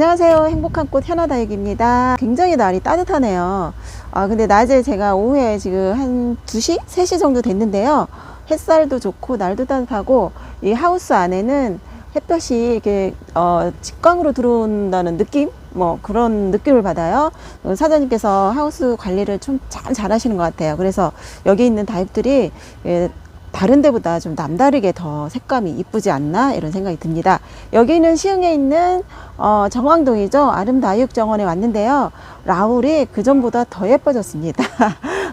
안녕하세요. 행복한 꽃 현아다육입니다. 굉장히 날이 따뜻하네요. 아, 근데 낮에 제가 오후에 지금 한 2시? 3시 정도 됐는데요. 햇살도 좋고 날도 따뜻하고 이 하우스 안에는 햇볕이 이렇게 어, 직광으로 들어온다는 느낌? 뭐 그런 느낌을 받아요. 어, 사장님께서 하우스 관리를 좀 참 잘하시는 것 같아요. 그래서 여기 있는 다육들이 예, 다른 데보다 좀 남다르게 더 색감이 이쁘지 않나 이런 생각이 듭니다. 여기는 시흥에 있는 어, 정왕동이죠. 아름다육 정원에 왔는데요. 라울이 그 전보다 더 예뻐졌습니다.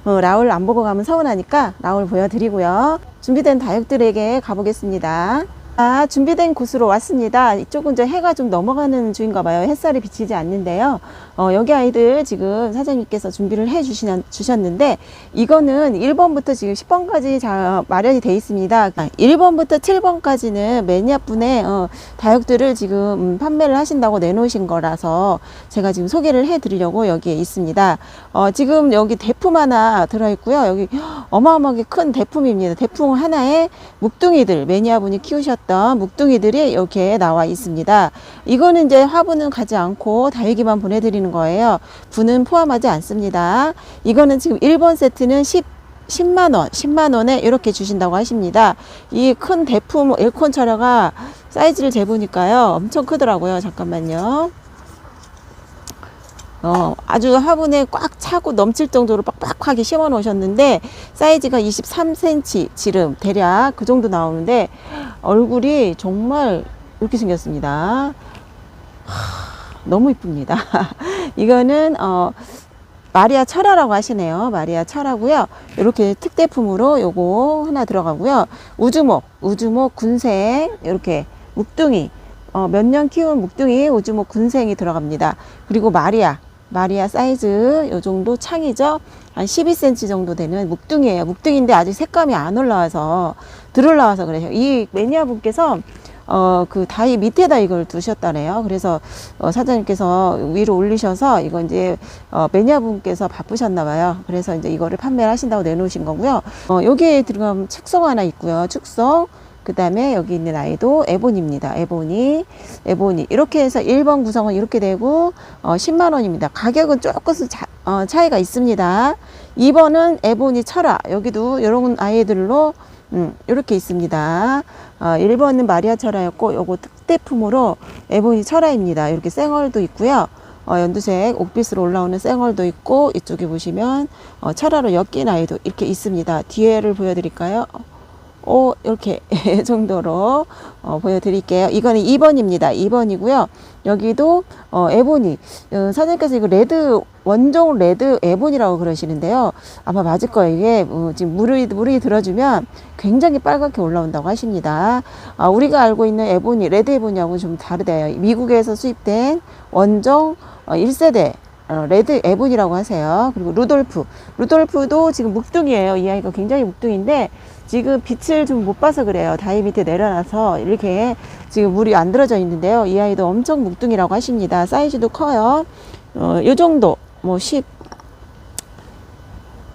어, 라울 안 보고 가면 서운하니까 라울 보여드리고요. 준비된 다육들에게 가보겠습니다. 아, 준비된 곳으로 왔습니다. 이쪽은 이제 해가 좀 넘어가는 중인가 봐요. 햇살이 비치지 않는데요. 어, 여기 아이들 지금 사장님께서 준비를 해 주시는, 주셨는데, 이거는 1번부터 지금 10번까지 자, 마련이 돼 있습니다. 1번부터 7번까지는 매니아분의 어, 다육들을 지금 음, 판매를 하신다고 내놓으신 거라서 제가 지금 소개를 해 드리려고 여기에 있습니다. 어, 지금 여기 대품 하나 들어있고요. 여기 어마어마하게 큰 대품입니다. 대품 하나에 묵둥이들, 매니아분이 키우셨 던 묵둥이들이 이렇게 나와 있습니다. 이거는 이제 화분은 가지 않고 다육이만 보내드리는 거예요. 분은 포함하지 않습니다. 이거는 지금 1번 세트는 10 10만 원, 10만 원에 이렇게 주신다고 하십니다. 이 큰 대품 에어컨 차려가 사이즈를 재보니까요. 엄청 크더라고요. 잠깐만요. 어, 아주 화분에 꽉 차고 넘칠 정도로 빡빡하게 심어 놓으셨는데 사이즈가 23cm 지름 대략 그 정도 나오는데 얼굴이 정말 이렇게 생겼습니다. 하, 너무 이쁩니다. 이거는 어 마리아 철화라고 하시네요. 마리아 철화고요. 이렇게 특대품으로 요거 하나 들어가고요. 우주목, 우주목 군생 이렇게 묵둥이 어, 몇 년 키운 묵둥이 우주목 군생이 들어갑니다. 그리고 마리아 마리아 사이즈 요 정도 창이죠. 한 12cm 정도 되는 묵둥이에요. 묵둥인데 아직 색감이 안 올라와서 들 올라와서 그래요. 이 매니아 분께서 어, 그 다이 밑에다 이걸 두셨다네요. 그래서 어, 사장님께서 위로 올리셔서 이거 이제 어, 매니아 분께서 바쁘셨나 봐요. 그래서 이제 이거를 판매를 하신다고 내놓으신 거고요. 어, 여기에 들어가면 축성 하나 있고요. 축성. 그 다음에 여기 있는 아이도 에보니입니다. 에보니, 에보니. 이렇게 해서 1번 구성은 이렇게 되고, 어, 10만원입니다. 가격은 조금 차, 어, 차이가 있습니다. 2번은 에보니 철화. 여기도 이런 아이들로, 음, 이렇게 있습니다. 어, 1번은 마리아 철화였고, 요거 특대품으로 에보니 철화입니다. 이렇게 생얼도 있고요. 어, 연두색 옥빛으로 올라오는 생얼도 있고, 이쪽에 보시면, 어, 철화로 엮인 아이도 이렇게 있습니다. 뒤에를 보여드릴까요? 오, 이렇게 정도로 어, 보여드릴게요. 이거는 2번입니다. 2번이고요. 여기도 어, 에보니 어, 사장님께서 이거 레드 원종 레드 에보니라고 그러시는데요. 아마 맞을 거예요. 이게 어, 지금 물이 물이 들어주면 굉장히 빨갛게 올라온다고 하십니다. 아, 우리가 알고 있는 에보니 레드 에보니하고 좀 다르대요. 미국에서 수입된 원종 어, 1세대 어, 레드 에본이라고 하세요. 그리고 루돌프. 루돌프도 지금 묵둥이에요. 이 아이가 굉장히 묵둥인데 지금 빛을 좀 못 봐서 그래요. 다이 밑에 내려놔서 이렇게 지금 물이 안 들어져 있는데요. 이 아이도 엄청 묵둥이라고 하십니다. 사이즈도 커요. 어, 요 정도. 뭐 10,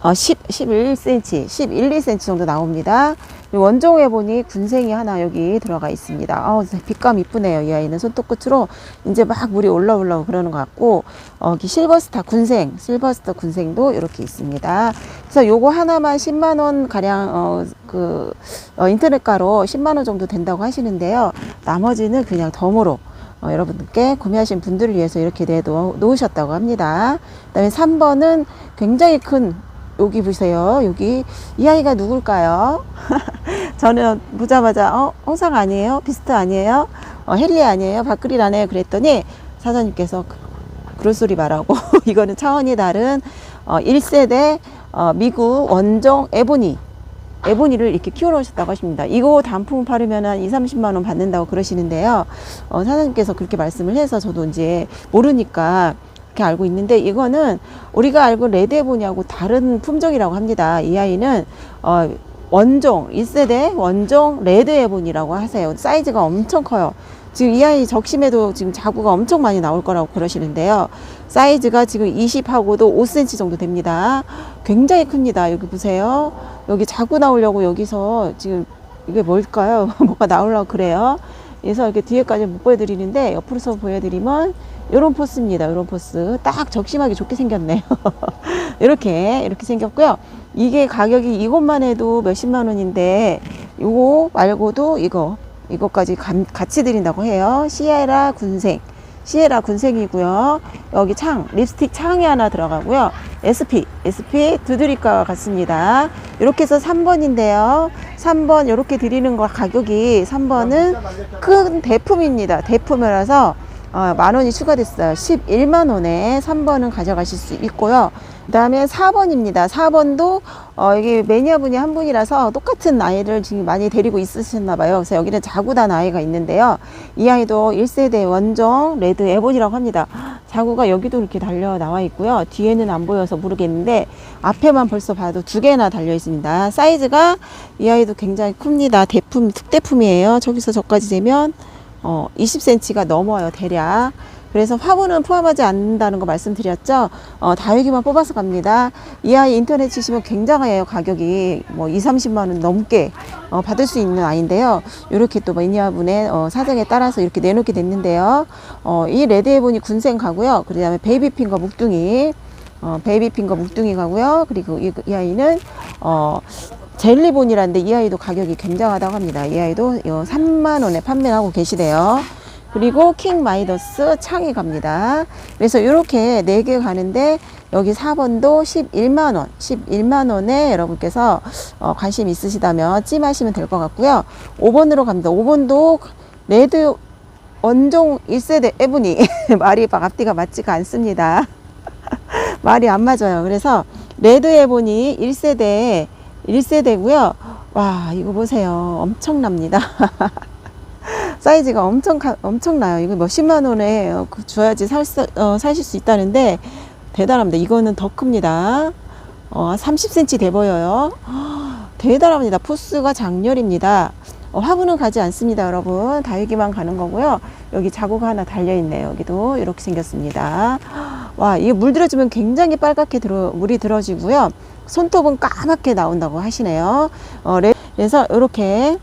어, 10, 11cm, 11, 2cm 정도 나옵니다. 원종에 보니 군생이 하나 여기 들어가 있습니다. 어, 빛감 이쁘네요. 이 아이는 손톱 끝으로 이제 막 물이 올라오려고 그러는 것 같고, 어, 실버스타 군생, 실버스타 군생도 이렇게 있습니다. 그래서 요거 하나만 10만 원 가량, 어, 그, 어, 인터넷가로 10만 원 정도 된다고 하시는데요. 나머지는 그냥 덤으로 어, 여러분들께 구매하신 분들을 위해서 이렇게 내놓으셨다고 합니다. 그 다음에 3번은 굉장히 큰 여기 보세요. 여기 이 아이가 누굴까요? 저는 보자마자 어 홍상 아니에요? 비스트 아니에요? 어, 헨리 아니에요? 아니에요? 그랬더니 사장님께서 그- 그럴 소리 말하고 이거는 차원이 다른 어, 1세대 어, 미국 원종 에보니 에보니를 이렇게 키워놓으셨다고 하십니다. 이거 단품 팔으면 한 2, 30만 원 받는다고 그러시는데요. 어, 사장님께서 그렇게 말씀을 해서 저도 이제 모르니까 이렇게 알고 있는데 이거는 우리가 알고 레드 에보니하고 다른 품종이라고 합니다. 이 아이는 어, 원종 1세대 원종 레드 에보니라고 하세요. 사이즈가 엄청 커요. 지금 이 아이 적심에도 지금 자구가 엄청 많이 나올 거라고 그러시는데요. 사이즈가 지금 20하고도 5cm 정도 됩니다. 굉장히 큽니다. 여기 보세요. 여기 자구 나오려고 여기서 지금 이게 뭘까요? 뭐가 나오려고 그래요. 그래서 이렇게 뒤에까지 못 보여드리는데 옆으로서 보여드리면 이런 포스입니다. 이런 포스 딱 적심하기 좋게 생겼네요. 이렇게 이렇게 생겼고요. 이게 가격이 이것만 해도 몇십만 원인데 이거 말고도 이거 이거까지 감- 같이 드린다고 해요. 시에라 군생 시에라 군생이고요. 여기 창 립스틱 창이 하나 들어가고요. SP SP 두드릴과 같습니다. 이렇게 해서 3번인데요. 3번 이렇게 드리는 거 가격이 3번은 큰 대품입니다. 대품이라서 어, 만 원이 추가됐어요. 11만 원에 3번은 가져가실 수 있고요. 그 다음에 4번입니다. 4번도 어, 이게 매니아분이 한 분이라서 똑같은 아이를 지금 많이 데리고 있으셨나 봐요. 그래서 여기는 자구단 아이가 있는데요. 이 아이도 1세대 원정 레드 에본이라고 합니다. 자구가 여기도 이렇게 달려 나와 있고요. 뒤에는 안 보여서 모르겠는데 앞에만 벌써 봐도 두 개나 달려 있습니다. 사이즈가 이 아이도 굉장히 큽니다. 대품 특대품이에요. 저기서 저까지 재면 어, 20cm가 넘어요, 대략. 그래서 화분은 포함하지 않는다는 거 말씀드렸죠. 어, 다육이만 뽑아서 갑니다. 이 아이 인터넷 치시면 굉장해요, 가격이. 뭐, 2, 30만원 넘게 어, 받을 수 있는 아이인데요. 이렇게 또 매니아분의 어, 사정에 따라서 이렇게 내놓게 됐는데요. 어, 이 레드에본이 군생 가고요. 그 다음에 베이비핑과 묵둥이. 어, 베이비핑과 묵둥이 가고요. 그리고 이, 이 아이는, 어, 젤리본이라는데 이 아이도 가격이 굉장하다고 합니다. 이 아이도 3만 원에 판매하고 계시대요. 그리고 킹 마이더스 창이 갑니다. 그래서 이렇게 네개 가는데 여기 4번도 11만 원, 11만 원에 여러분께서 어, 관심 있으시다면 찜하시면 될 것 같고요. 5번으로 갑니다. 5번도 레드 원종 1세대 에브니 말이 막 앞뒤가 맞지가 않습니다. 말이 안 맞아요. 그래서 레드 에보니 1세대 1세대고요. 와, 이거 보세요. 엄청납니다. 사이즈가 엄청 가- 엄청나요. 이거 몇십만 원에 어, 그 줘야지 살 수, 어, 사실 수 있다는데 대단합니다. 이거는 더 큽니다. 어, 30cm 돼 보여요. 대단합니다. 포스가 장렬입니다. 어, 화분은 가지 않습니다, 여러분. 다육이만 가는 거고요. 여기 자국 하나 달려 있네요. 여기도 이렇게 생겼습니다. 와, 이게 물 들어주면 굉장히 빨갛게 들어, 물이 들어지고요. 손톱은 까맣게 나온다고 하시네요. 어, 레- 그래서 이렇게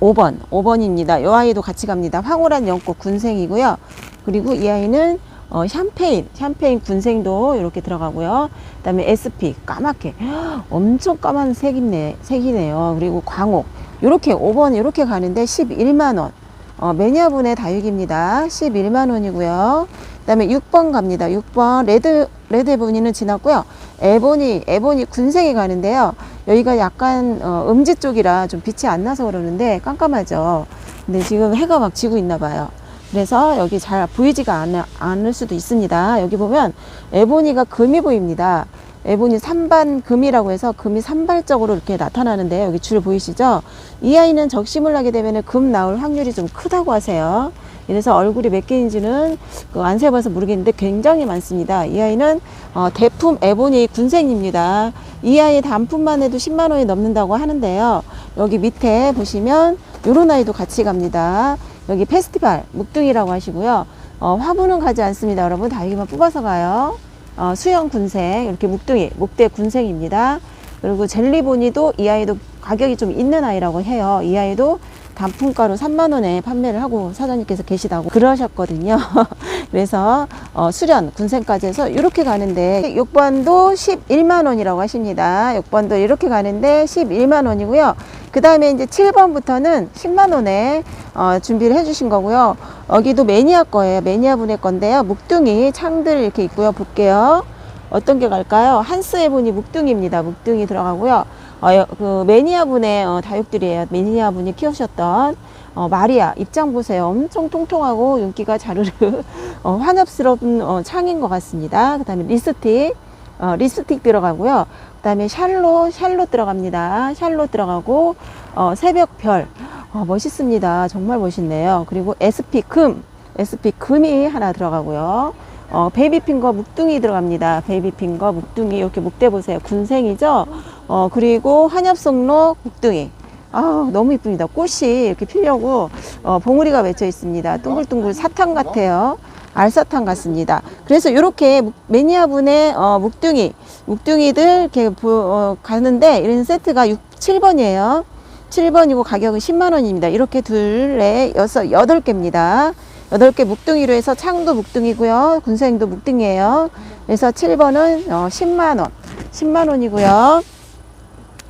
5번, 5번입니다. 이 아이도 같이 갑니다. 황홀한 연꽃 군생이고요. 그리고 이 아이는 어, 샴페인, 샴페인 군생도 이렇게 들어가고요. 그 다음에 SP, 까맣게. 엄청 까만 색이네, 색이네요. 그리고 광옥. 이렇게 5번 이렇게 가는데 11만원. 어, 매니아분의 다육입니다. 11만 원이고요. 그 다음에 6번 갑니다. 6번 레드 레드 에보니는 지났고요. 에보니 에보니 군생이 가는데요. 여기가 약간 어, 음지 쪽이라 좀 빛이 안 나서 그러는데 깜깜하죠. 근데 지금 해가 막 지고 있나 봐요. 그래서 여기 잘 보이지가 않, 않을 수도 있습니다. 여기 보면 에보니가 금이 보입니다. 에보니 삼반 금이라고 해서 금이 산발적으로 이렇게 나타나는데 여기 줄 보이시죠? 이 아이는 적심을 하게 되면 금 나올 확률이 좀 크다고 하세요. 이래서 얼굴이 몇 개인지는 그안 세봐서 모르겠는데 굉장히 많습니다. 이 아이는 어, 대품 에보니 군생입니다. 이 아이 단품만 해도 10만 원이 넘는다고 하는데요. 여기 밑에 보시면 요런 아이도 같이 갑니다. 여기 페스티벌 묵둥이라고 하시고요. 어, 화분은 가지 않습니다. 여러분 다육이만 뽑아서 가요. 어, 수영 군생 이렇게 묵둥이 목대 군생입니다. 그리고 젤리보니도 이 아이도 가격이 좀 있는 아이라고 해요. 이 아이도 단품가로 3만 원에 판매를 하고 사장님께서 계시다고 그러셨거든요. 그래서 어, 수련 군생까지 해서 이렇게 가는데 6번도 11만 원이라고 하십니다. 6번도 이렇게 가는데 11만 원이고요. 그 다음에 이제 7번부터는 10만 원에 어, 준비를 해주신 거고요. 여기도 매니아 거예요. 매니아 분의 건데요. 묵둥이 창들 이렇게 있고요. 볼게요. 어떤 게 갈까요? 한스에 보니 묵둥이입니다. 묵둥이 들어가고요. 어, 여- 그 매니아 분의 어, 다육들이에요. 매니아 분이 키우셨던 어, 마리아 입장 보세요. 엄청 통통하고 윤기가 자르르 어, 환엽스러운 어, 창인 것 같습니다. 그 다음에 리스틱 어, 리스틱 들어가고요. 그 다음에 샬롯 샬롯 들어갑니다. 샬롯 들어가고 어, 새벽별 어, 멋있습니다. 정말 멋있네요. 그리고 SP 금 SP 금이 하나 들어가고요. 어, 베이비핑거 묵둥이 들어갑니다. 베이비핑거 묵둥이 이렇게 목대 보세요. 군생이죠. 어, 그리고 한엽송로 묵둥이. 아 너무 이쁩니다. 꽃이 이렇게 피려고 어, 봉우리가 맺혀 있습니다. 둥글둥글 사탕 같아요. 알사탕 같습니다. 그래서 이렇게 매니아분의 어, 묵둥이, 묵둥이들 이렇게 보, 어, 가는데 이런 세트가 6, 7번이에요. 7번이고 가격은 10만 원입니다. 이렇게 둘에 여섯 여덟 개입니다. 여덟 개 묵둥이로 해서 창도 묵둥이고요. 군생도 묵둥이에요. 그래서 7번은 어, 10만 원. 10만 원이고요.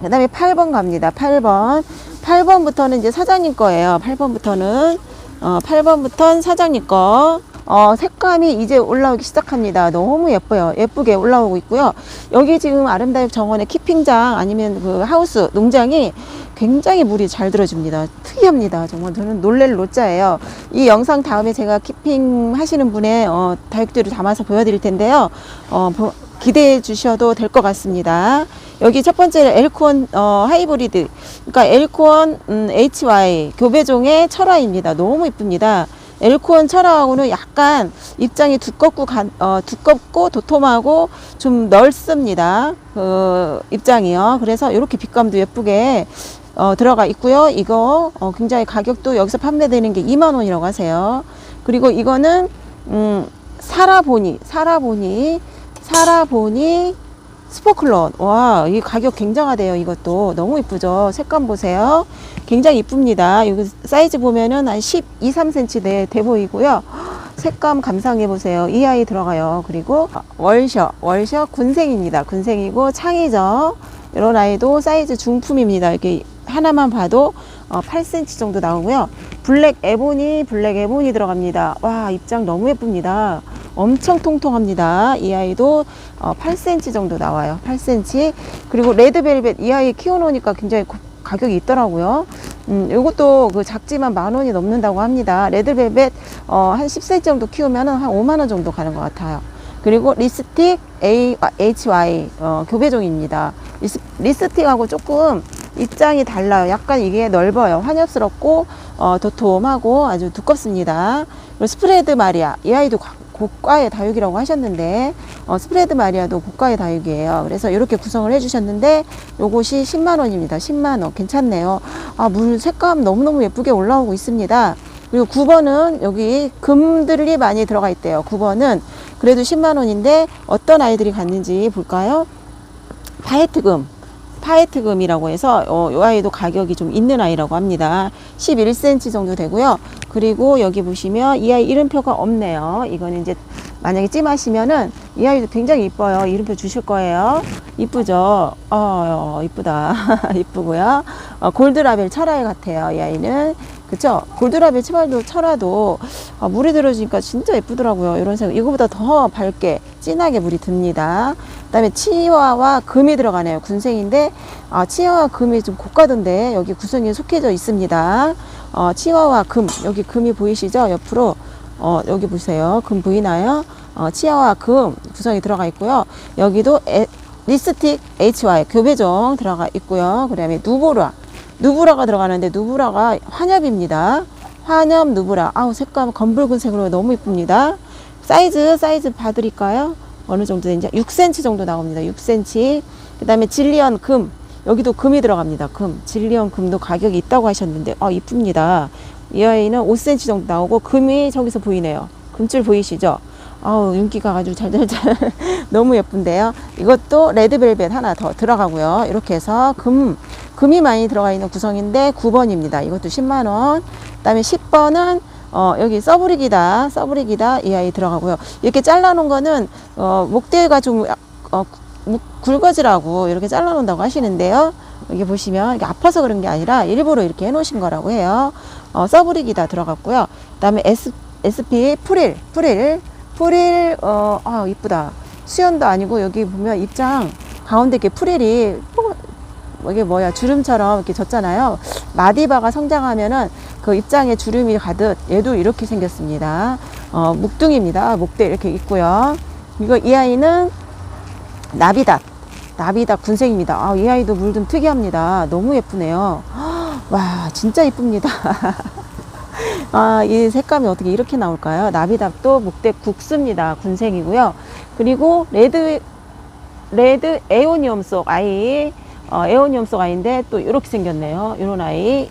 그 다음에 8번 갑니다. 8번. 8번부터는 이제 사장님 거예요. 8번부터는. 어, 8번부터는 사장님 거. 어, 색감이 이제 올라오기 시작합니다. 너무 예뻐요. 예쁘게 올라오고 있고요. 여기 지금 아름다운 정원의 키핑장 아니면 그 하우스 농장이 굉장히 물이 잘 들어줍니다. 특이합니다. 정말 저는 놀랄 노자예요. 이 영상 다음에 제가 키핑 하시는 분의 어, 다육들을 담아서 보여드릴 텐데요. 어, 보- 기대해 주셔도 될 것 같습니다. 여기 첫 번째 엘코원 어, 하이브리드, 그러니까 엘코원 음, HY 교배종의 철화입니다. 너무 이쁩니다. 엘코원 철화하고는 약간 입장이 두껍고 간, 어, 두껍고 도톰하고 좀 넓습니다. 그 입장이요. 그래서 이렇게 빛감도 예쁘게 어, 들어가 있고요. 이거 어, 굉장히 가격도 여기서 판매되는 게 2만 원이라고 하세요. 그리고 이거는 음, 사라보니, 사라보니, 사라보니 스포클런. 와, 이 가격 굉장하대요. 이것도 너무 이쁘죠. 색감 보세요. 굉장히 이쁩니다. 여기 사이즈 보면은 한 12, 3cm 돼, 돼 보이고요. 색감 감상해 보세요. 이 아이 들어가요. 그리고 월셔, 월셔 군생입니다. 군생이고 창이죠. 이런 아이도 사이즈 중품입니다. 이렇게 하나만 봐도 어, 8cm 정도 나오고요. 블랙 에보니, 블랙 에보니 들어갑니다. 와, 입장 너무 예쁩니다. 엄청 통통합니다. 이 아이도 어, 8cm 정도 나와요. 8cm. 그리고 레드벨벳 이 아이 키워놓으니까 굉장히 고- 가격이 있더라고요. 음, 이것도 그 작지만 만 원이 넘는다고 합니다. 레드벨벳 어, 한 10cm 정도 키우면 한 5만 원 정도 가는 것 같아요. 그리고 리스틱 A, HY 어, 교배종입니다. 리스, 리스틱하고 조금 입장이 달라요. 약간 이게 넓어요. 환엽스럽고 어, 도톰하고 아주 두껍습니다. 그리고 스프레드 마리아 이 아이도 과- 고가의 다육이라고 하셨는데 어, 스프레드 마리아도 고가의 다육이에요. 그래서 이렇게 구성을 해주셨는데 요것이 10만 원입니다. 10만 원 괜찮네요. 아, 물 색감 너무너무 예쁘게 올라오고 있습니다. 그리고 9번은 여기 금들이 많이 들어가 있대요. 9번은 그래도 10만 원인데 어떤 아이들이 갔는지 볼까요? 파에트금. 파에트금이라고 해서 어, 이 아이도 가격이 좀 있는 아이라고 합니다. 11cm 정도 되고요. 그리고 여기 보시면 이 아이 이름표가 없네요. 이거는 이제 만약에 찜하시면은 이 아이도 굉장히 이뻐요. 이름표 주실 거예요. 이쁘죠? 어, 이쁘다. 이쁘고요. 어, 골드라벨 철아이 같아요. 이 아이는. 그쵸? 골드라벨 치마도 철화도 아, 물이 들어지니까 진짜 예쁘더라고요. 이런 색깔. 이거보다 더 밝게, 진하게 물이 듭니다. 그 다음에 치와와 금이 들어가네요. 군생인데, 아, 치와와 금이 좀 고가던데, 여기 구성에 속해져 있습니다. 어, 치와와 금, 여기 금이 보이시죠? 옆으로. 어, 여기 보세요. 금 보이나요? 어, 치아와 금 구성이 들어가 있고요. 여기도 에, 리스틱 HY 교배종 들어가 있고요. 그 다음에 누보라. 누브라가 들어가는데 누브라가 환엽입니다. 환엽 누브라. 아우 색감 검붉은색으로 너무 이쁩니다. 사이즈 사이즈 봐드릴까요? 어느 정도 되는지 6cm 정도 나옵니다. 6cm. 그 다음에 질리언 금 여기도 금이 들어갑니다. 금 질리언 금도 가격이 있다고 하셨는데 아 이쁩니다. 이 아이는 5cm 정도 나오고 금이 저기서 보이네요. 금줄 보이시죠? 아우 윤기가 아주 잘잘잘 너무 예쁜데요. 이것도 레드벨벳 하나 더 들어가고요. 이렇게 해서 금 금이 많이 들어가 있는 구성인데 9번입니다. 이것도 10만 원. 그 다음에 10번은 어, 여기 서브릭이다. 서브릭이다. 이 아이 들어가고요. 이렇게 잘라놓은 거는 어, 목대가 좀 어, 묵- 굵어지라고 이렇게 잘라놓는다고 하시는데요. 여기 보시면 이게 아파서 그런 게 아니라 일부러 이렇게 해놓으신 거라고 해요. 어, 서브릭이다 들어갔고요. 그 다음에 S, SP 프릴, 프릴, 프릴, 어, 아 이쁘다. 수연도 아니고 여기 보면 입장 가운데 이렇게 프릴이 이게 뭐야 주름처럼 이렇게 졌잖아요. 마디바가 성장하면은 그 입장에 주름이 가듯 얘도 이렇게 생겼습니다. 어, 묵둥입니다. 목대 이렇게 있고요. 이거 이 아이는 나비닷 나비닷 군생입니다. 아, 이 아이도 물 좀 특이합니다. 너무 예쁘네요. 와 진짜 이쁩니다. 아, 이 색감이 어떻게 이렇게 나올까요? 나비답도 목대 국수입니다. 군생이고요. 그리고 레드 레드 에오니엄 속 아이 어, 에오니엄 속 아이인데 또 이렇게 생겼네요. 이런 아이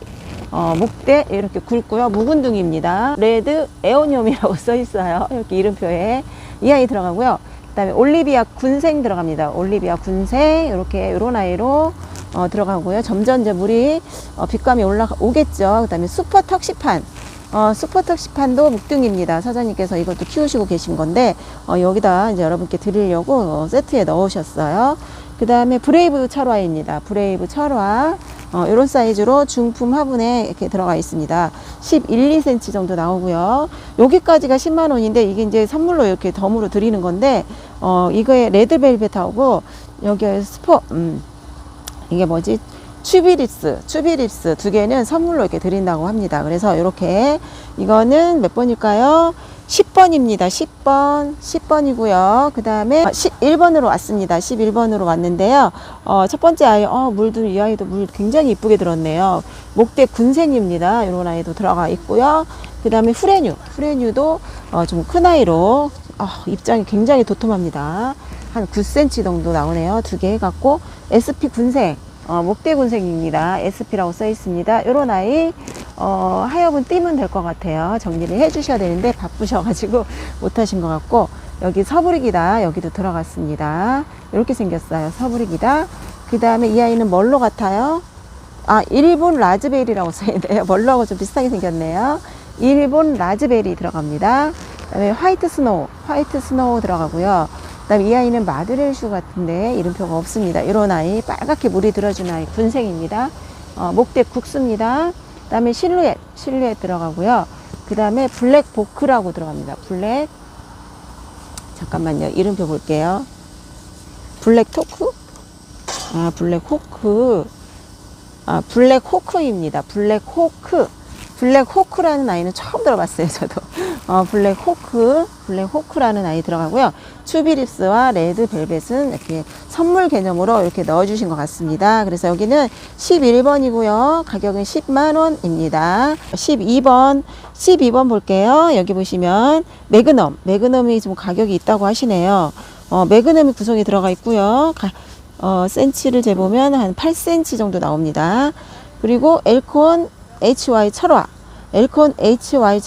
어, 목대 이렇게 굵고요. 묵은둥입니다. 레드 에오니엄이라고 써 있어요. 이렇게 이름표에 이 아이 들어가고요. 그다음에 올리비아 군생 들어갑니다. 올리비아 군생 이렇게 이런 아이로 어, 들어가고요. 점점 이제 물이 어, 빛감이 올라오겠죠. 그 다음에 슈퍼 턱시판. 어, 슈퍼 턱시판도 묵등입니다. 사장님께서 이것도 키우시고 계신 건데, 어, 여기다 이제 여러분께 드리려고 어, 세트에 넣으셨어요. 그 다음에 브레이브 철화입니다. 브레이브 철화. 어, 이런 사이즈로 중품 화분에 이렇게 들어가 있습니다. 11, 2cm 정도 나오고요. 여기까지가 10만 원인데 이게 이제 선물로 이렇게 덤으로 드리는 건데 어, 이거에 레드벨벳하고 여기에 스포 음, 이게 뭐지? 츄비립스, 츄비립스 두 개는 선물로 이렇게 드린다고 합니다. 그래서 이렇게 이거는 몇 번일까요? 10번입니다. 10번, 10번이고요. 그 다음에 11번으로 왔습니다. 11번으로 왔는데요. 어, 첫 번째 아이, 어, 물도 이 아이도 물 굉장히 이쁘게 들었네요. 목대 군생입니다. 이런 아이도 들어가 있고요. 그 다음에 후레뉴, 후레뉴도 어, 좀 큰 아이로 어, 입장이 굉장히 도톰합니다. 한 9cm 정도 나오네요. 두 개 해갖고 SP 군생, 어, 목대 군생입니다. SP라고 써 있습니다. 이런 아이 어, 하여분 띄면 될 것 같아요. 정리를 해 주셔야 되는데 바쁘셔가지고 못하신 것 같고 여기 서브릭이다. 여기도 들어갔습니다. 이렇게 생겼어요. 서브릭이다. 그 다음에 이 아이는 뭘로 같아요? 아, 일본 라즈베리라고 써있네요. 뭘로하고 좀 비슷하게 생겼네요. 일본 라즈베리 들어갑니다. 그 다음에 화이트 스노우, 화이트 스노우 들어가고요. 그 다음에 이 아이는 마드렐슈 같은데 이름표가 없습니다. 이런 아이, 빨갛게 물이 들어준 아이, 군생입니다. 어, 목대 국수입니다. 그 다음에 실루엣, 실루엣 들어가고요. 그 다음에 블랙 보크라고 들어갑니다. 블랙, 잠깐만요. 이름표 볼게요. 블랙 토크? 아, 블랙 호크. 아, 블랙 호크입니다. 블랙 호크. 블랙 호크라는 아이는 처음 들어봤어요, 저도. 어, 블랙 호크, 블랙 호크라는 아이 들어가고요. 추비립스와 레드 벨벳은 이렇게 선물 개념으로 이렇게 넣어주신 것 같습니다. 그래서 여기는 11번이고요. 가격은 10만원입니다. 12번, 12번 볼게요. 여기 보시면 매그넘, 매그넘이 좀 가격이 있다고 하시네요. 어, 매그넘이 구성이 들어가 있고요. 가, 어, 센치를 재보면 한 8cm 정도 나옵니다. 그리고 엘콘 HY 철화. 엘콘 HY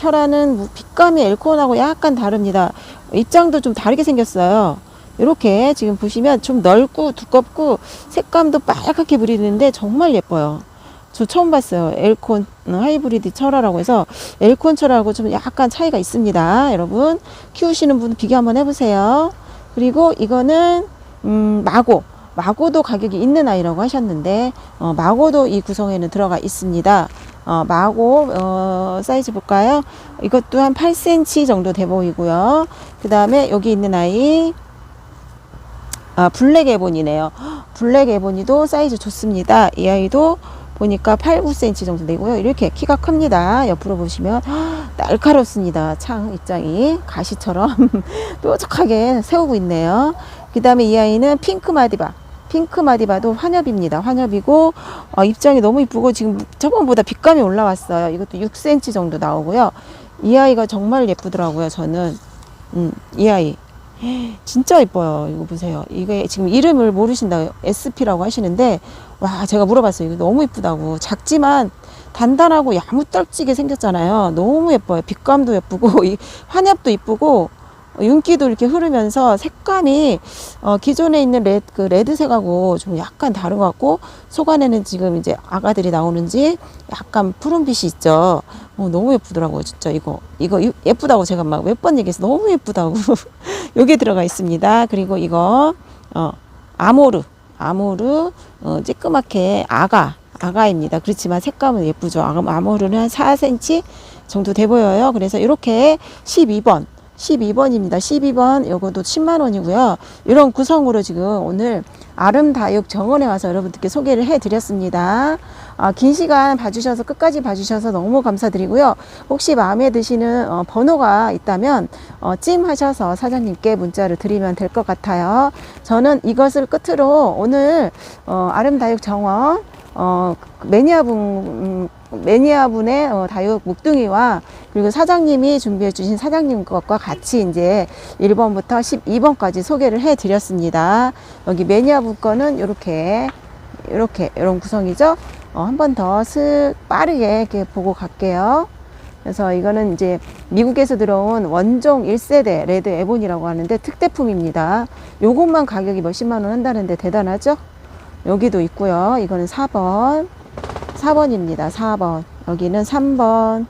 뭐 빛감이 엘콘하고 약간 다릅니다. 입장도 좀 다르게 생겼어요. 이렇게 지금 보시면 좀 넓고 두껍고 색감도 빨갛게 부리는데 정말 예뻐요. 저 처음 봤어요. 엘콘 하이브리드 철화라고 해서 엘콘 철화하고 좀 약간 차이가 있습니다. 여러분 키우시는 분 비교 한번 해보세요. 그리고 이거는 음, 마고 마고도 가격이 있는 아이라고 하셨는데 어, 마고도 이 구성에는 들어가 있습니다. 어, 마고 어, 사이즈 볼까요? 이것도 한 8cm 정도 돼 보이고요. 그 다음에 여기 있는 아이 아, 블랙 에보니네요. 블랙 에보니도 사이즈 좋습니다. 이 아이도 보니까 8, 9cm 정도 되고요. 이렇게 키가 큽니다. 옆으로 보시면 날카롭습니다. 창 입장이 가시처럼 뾰족하게 세우고 있네요. 그 다음에 이 아이는 핑크 마디바. 핑크 마디바도 환엽입니다. 환엽이고 어, 입장이 너무 이쁘고 지금 저번보다 빛감이 올라왔어요. 이것도 6cm 정도 나오고요. 이 아이가 정말 예쁘더라고요. 저는 음, 이 아이 진짜 예뻐요. 이거 보세요. 이게 지금 이름을 모르신다. SP라고 하시는데 와 제가 물어봤어요. 이거 너무 예쁘다고. 작지만 단단하고 야무떨지게 생겼잖아요. 너무 예뻐요. 빛감도 예쁘고 이 환엽도 이쁘고 어, 윤기도 이렇게 흐르면서 색감이 어, 기존에 있는 레드, 그 레드색하고 좀 약간 다른 것 같고 속 안에는 지금 이제 아가들이 나오는지 약간 푸른빛이 있죠. 어, 너무 예쁘더라고요, 진짜 이거 이거 유- 예쁘다고 제가 막 몇 번 얘기해서 너무 예쁘다고 여기 들어가 있습니다. 그리고 이거 어, 아모르 아모르 어, 찌끄맣게 아가 아가입니다. 그렇지만 색감은 예쁘죠. 아- 아모르는 한 4cm 정도 돼 보여요. 그래서 이렇게 12번 12번입니다. 12번 요것도 10만 원이고요. 이런 구성으로 지금 오늘 아름다육 정원에 와서 여러분들께 소개를 해 드렸습니다. 아, 긴 시간 봐주셔서 끝까지 봐주셔서 너무 감사드리고요. 혹시 마음에 드시는 어, 번호가 있다면 어, 찜하셔서 사장님께 문자를 드리면 될 것 같아요. 저는 이것을 끝으로 오늘 어, 아름다육 정원 어, 매니아분, 음, 매니아분의 어, 다육 목둥이와 그리고 사장님이 준비해 주신 사장님 것과 같이 이제 1번부터 12번까지 소개를 해 드렸습니다. 여기 매니아분 거는 이렇게, 이렇게, 이런 구성이죠. 어, 한 번 더 슥 빠르게 이렇게 보고 갈게요. 그래서 이거는 이제 미국에서 들어온 원종 1세대 레드 에본이라고 하는데 특대품입니다. 요것만 가격이 몇십만 원 한다는데 대단하죠? 여기도 있고요. 이거는 4번. 4번입니다. 4번. 여기는 3번.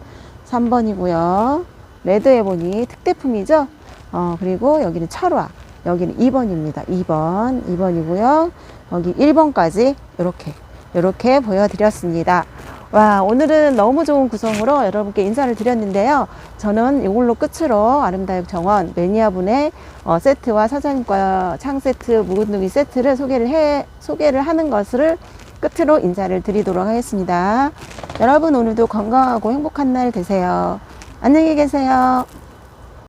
3번이고요. 레드 에 보니 특대품이죠. 어, 그리고 여기는 철화. 여기는 2번입니다. 2번. 2번이고요. 여기 1번까지 이렇게 이렇게 보여드렸습니다. 와, 오늘은 너무 좋은 구성으로 여러분께 인사를 드렸는데요. 저는 이걸로 끝으로 아름다육 정원 매니아분의 어, 세트와 사장님과 창 세트, 묵은둥이 세트를 소개를 해, 소개를 하는 것을 끝으로 인사를 드리도록 하겠습니다. 여러분 오늘도 건강하고 행복한 날 되세요. 안녕히 계세요.